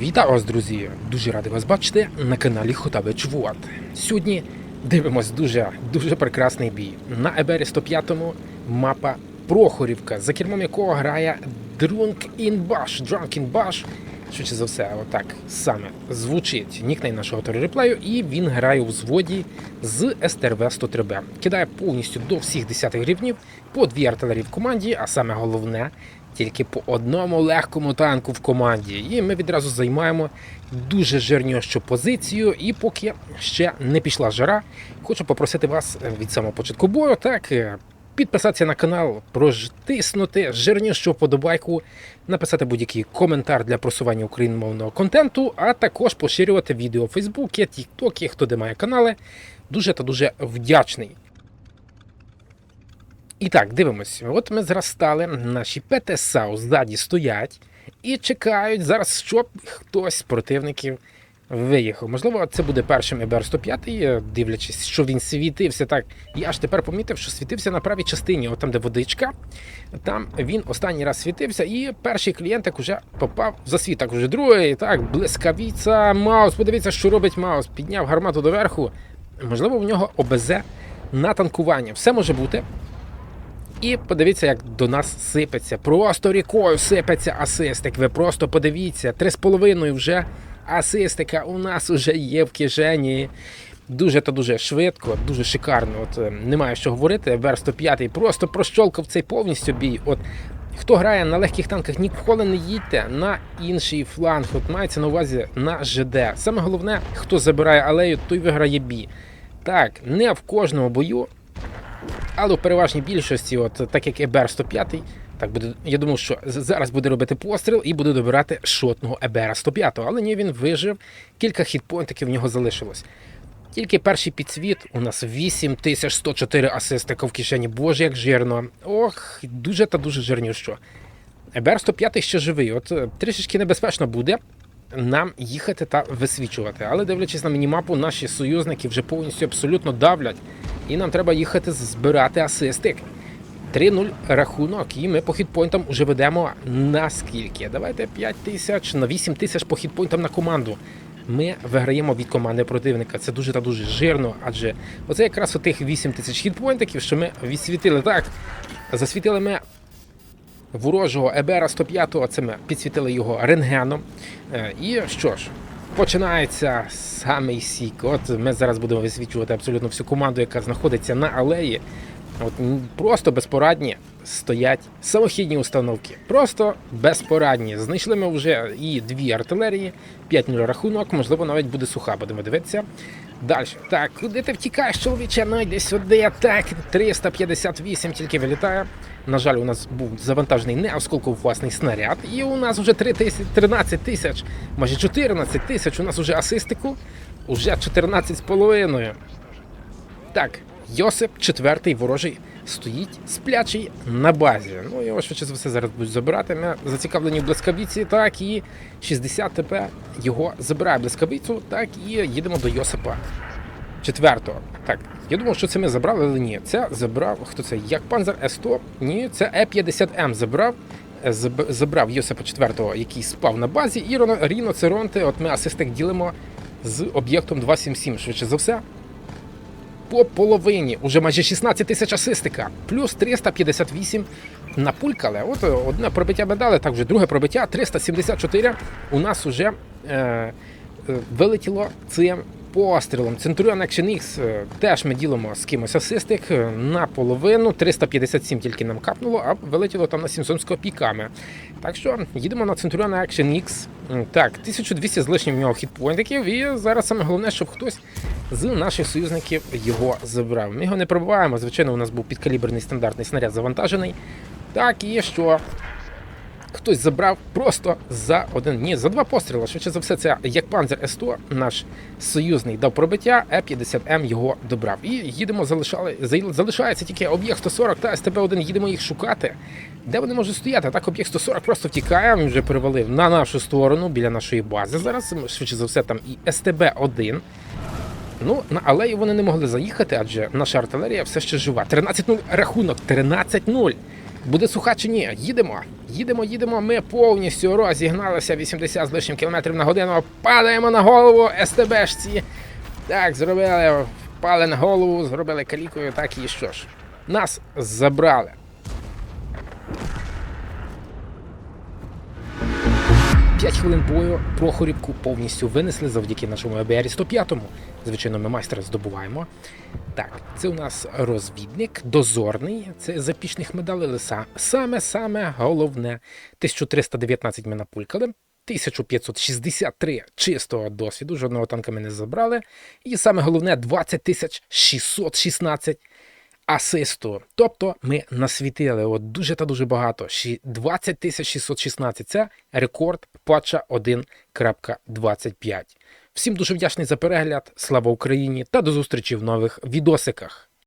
Вітаю вас, друзі! Дуже радий вас бачити на каналі Хотавич Вот. Сьогодні дивимось дуже дуже прекрасний бій. На Ебері 105 мапа Прохорівка, за кермом якого грає Drunk in Bash. Drunk in Bash. Швидше за все, отак саме звучить нікнейм нашого реплею, і він грає у взводі з СТРВ 103 б Кидає повністю до всіх 10 рівнів, по дві артилерії в команді, а саме головне тільки по одному легкому танку в команді. І ми відразу займаємо дуже жирнющу позицію. І поки ще не пішла жара, хочу попросити вас від самого початку бою, так. е, Підписатися на канал, протиснути жирнішу вподобайку, написати будь-який коментар для просування україномовного контенту, а також поширювати відео в Фейсбуці, Тіктокі, хто де має канали. Дуже та дуже вдячний. І так, дивимось. От ми зараз стали, наші ПТСАУ ззаді стоять і чекають зараз, щоб хтось з противників виїхав. Можливо, це буде першим ЕБР 105, е, дивлячись, що він світився так. Я ж тепер помітив, що світився на правій частині, от там, де водичка. Там він останній раз світився, і перший клієнтик уже попав в засвіт. Уже другий, так, блискавіця, Маус. Подивіться, що робить Маус. Підняв гармату доверху. Можливо, в нього ОБЗ на танкування. Все може бути. І подивіться, як до нас сипеться. Просто рікою сипеться асистик. Ви просто подивіться, три з половиною вже асистика у нас вже є в кишені. Дуже та дуже швидко, дуже шикарно. От е, немає що говорити. Вер 105 просто прощолкав цей повністю бій. От хто грає на легких танках, ніколи не їдьте на інший фланг. От мається на увазі на ЖД. Саме головне, хто забирає алею, той виграє бій. Так, не в кожному бою але в переважній більшості, от так як ЕБР 105, так буде. Я думав, що зараз буде робити постріл і буде добирати шотного ЕБР 105. Але ні, він вижив. Кілька хітпойнтиків в нього залишилось. Тільки перший підсвіт у нас 8104 асистика в кишені. Боже, як жирно. Ох, дуже та дуже жирнющо. ЕБР 105 ще живий. От е, трішечки небезпечно буде нам їхати та висвічувати. Але дивлячись на мінімапу, наші союзники вже повністю абсолютно давлять. І нам треба їхати збирати асистик. 3-0 рахунок, і ми по хітпойнтам вже ведемо на скільки? Давайте 5 тисяч на 8 тисяч по хітпойнтам на команду. Ми виграємо від команди противника. Це дуже та дуже жирно, адже оце якраз отих 8 тисяч хітпойнтиків, що ми відсвітили так. Засвітили ми ворожого Ебера 105, це ми підсвітили його рентгеном. Е, І що ж, починається самий сік. От ми зараз будемо висвічувати абсолютно всю команду, яка знаходиться на алеї. От просто безпорадні стоять самохідні установки. Просто безпорадні. Знайшли ми вже і дві артилерії, 5-0 рахунок, можливо, навіть буде суха, будемо дивитися. Далі. Так, куди ти втікаєш, чоловіче? Ну йди сюди. Так, 358 тільки вилітає. На жаль, у нас був завантажений не осколково-власний снаряд, і у нас вже 3 тисяч, 13 тисяч, майже 14 тисяч. У нас вже асистику, уже 14 з половиною. Так, Йосип, четвертий ворожий, стоїть сплячий на базі. Ну, його швидше за все зараз будуть забирати. Ми зацікавлені в блискавіці, так і 60 ТП його забирає блискавицю, так і їдемо до Йосипа. Четвертого. Так, я думав, що це ми забрали, але ні. Це забрав. Хто це? Як Панзер С100? Ні, це Е50М забрав. Е, Забрав Йосипа четвертого, який спав на базі, і Ріно Церонте, от ми асистик ділимо з об'єктом 277, швидше за все по половині, уже майже 16 тисяч асистика, плюс 358 напулькали. От е, одне пробиття медали, так вже друге пробиття, 374 у нас уже е, е, вилетіло цим пострілом. Centurion Action X е, теж ми ділимо з кимось асистик е, наполовину, 357 тільки нам капнуло, а вилетіло там на 700 з копійками. Так що їдемо на Centurion Action X. Так, 1200 з лишнім в нього хітпоінтиків, і зараз саме головне, щоб хтось з наших союзників його забрав. Ми його не пробиваємо. Звичайно, у нас був підкаліберний стандартний снаряд завантажений. Так, і що хтось забрав просто за один. Ні, за два постріли. Швидше за все, це як Панзер С100, наш союзний дав пробиття, Е50М його добрав. І їдемо, залишали, залишається тільки об'єкт 140 та СТБ-1, їдемо їх шукати. Де вони можуть стояти? Так, об'єкт 140 просто втікає, він вже перевалив на нашу сторону біля нашої бази. Зараз, швидше за все, там і СТБ-1. Ну, на алею вони не могли заїхати, адже наша артилерія все ще жива. 13-0 рахунок, 13-0. Буде суха чи ні? Їдемо. Їдемо, їдемо. Ми повністю розігналися 80 з лишнім кілометрів на годину. Падаємо на голову СТБшці. Так, зробили, впали на голову, зробили калікою, так і що ж. Нас забрали. П'ять хвилин бою Прохорівку повністю винесли завдяки нашому АБРі 105. Звичайно, ми майстра здобуваємо. Так, це у нас розвідник, дозорний, це запічних медалей лиса. Саме-саме головне. 1319 ми напулькали, 1563 чистого досвіду, жодного танка ми не забрали. І саме головне 20 616 асисту. Тобто ми насвітили от дуже та дуже багато. Ші- 20 616 це рекорд патча 1.25. Всім дуже вдячний за перегляд. Слава Україні та до зустрічі в нових відосиках.